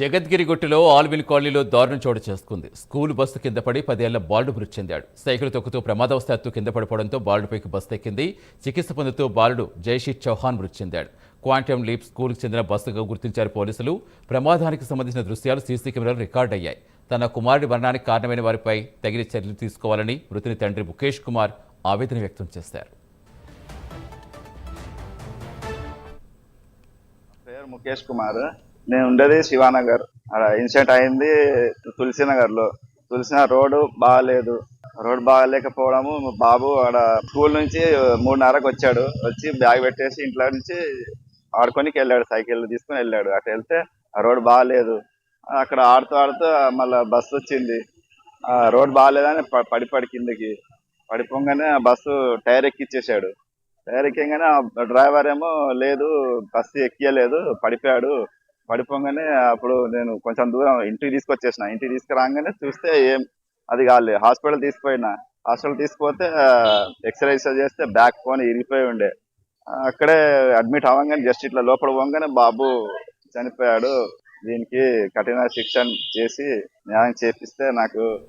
జగద్గిరిగుట్టలో Alvin కాలనీలో దారుణం చోటు చేసుకుంది. స్కూల్ బస్సు కింద పడి పదేళ్ళ బాలుడు మృతి చెందాడు. సైకిల్ తొక్కుతూ ప్రమాదవశాత్తు కింద పడిపోవడంతో బాలుడిపైకి బస్సు ఎక్కింది. చికిత్స పొందుతూ బాలుడు జైషీ చౌహాన్ మృతి చెందాడు. క్వాంటమ్ లీప్ స్కూల్కి చెందిన బస్సుగా గుర్తించారు పోలీసులు. ప్రమాదానికి సంబంధించిన దృశ్యాలు సీసీ కెమెరాలు రికార్డ్ అయ్యాయి. తన కుమారుడి మరణానికి కారణమైన వారిపై తగిన చర్యలు తీసుకోవాలని మృతుని తండ్రి ముఖేష్ కుమార్ ఆవేదన వ్యక్తం చేశారు. ముఖేష్ కుమార్. నేను ఉండేది శివానగర్. అక్కడ ఇన్సిడెంట్ అయింది తులసినగర్లో తులసినగర్ రోడ్డు బాగాలేదు. రోడ్ బాగాలేకపోవడము మా బాబు ఆడ స్కూల్ నుంచి మూడున్నరకు వచ్చాడు. వచ్చి బ్యాగ్ పెట్టేసి ఇంట్లో నుంచి ఆడుకొనికి వెళ్ళాడు సైకిల్ తీసుకుని వెళ్ళాడు. అటు వెళ్తే ఆ రోడ్డు బాగాలేదు. అక్కడ ఆడుతూ ఆడుతూ మళ్ళీ బస్సు వచ్చింది. ఆ రోడ్ బాగాలేదని పడి పడి కిందకి. పడిపోగానే ఆ బస్సు టైర్ ఎక్కిచ్చేసాడు. టైర్ ఎక్కగానే ఆ డ్రైవర్ ఏమో లేదు బస్సు ఎక్కియలేదు పడిపోయాడు. పడిపోగానే అప్పుడు నేను కొంచెం దూరం ఇంటికి తీసుకొచ్చేసిన. ఇంటికి తీసుకురాగానే చూస్తే ఏం అది కాలే. హాస్పిటల్ తీసుకుపోయినా. హాస్పిటల్ తీసుకుపోతే ఎక్స్రేస్ చేస్తే బ్యాక్ పోని ఇరిగిపోయి ఉండే. అక్కడే అడ్మిట్ అవ్వగానే జస్ట్ ఇట్లా లోపల పోగానే బాబు చనిపోయాడు. దీనికి కఠిన శిక్షణ చేసి న్యాయం చేపిస్తే నాకు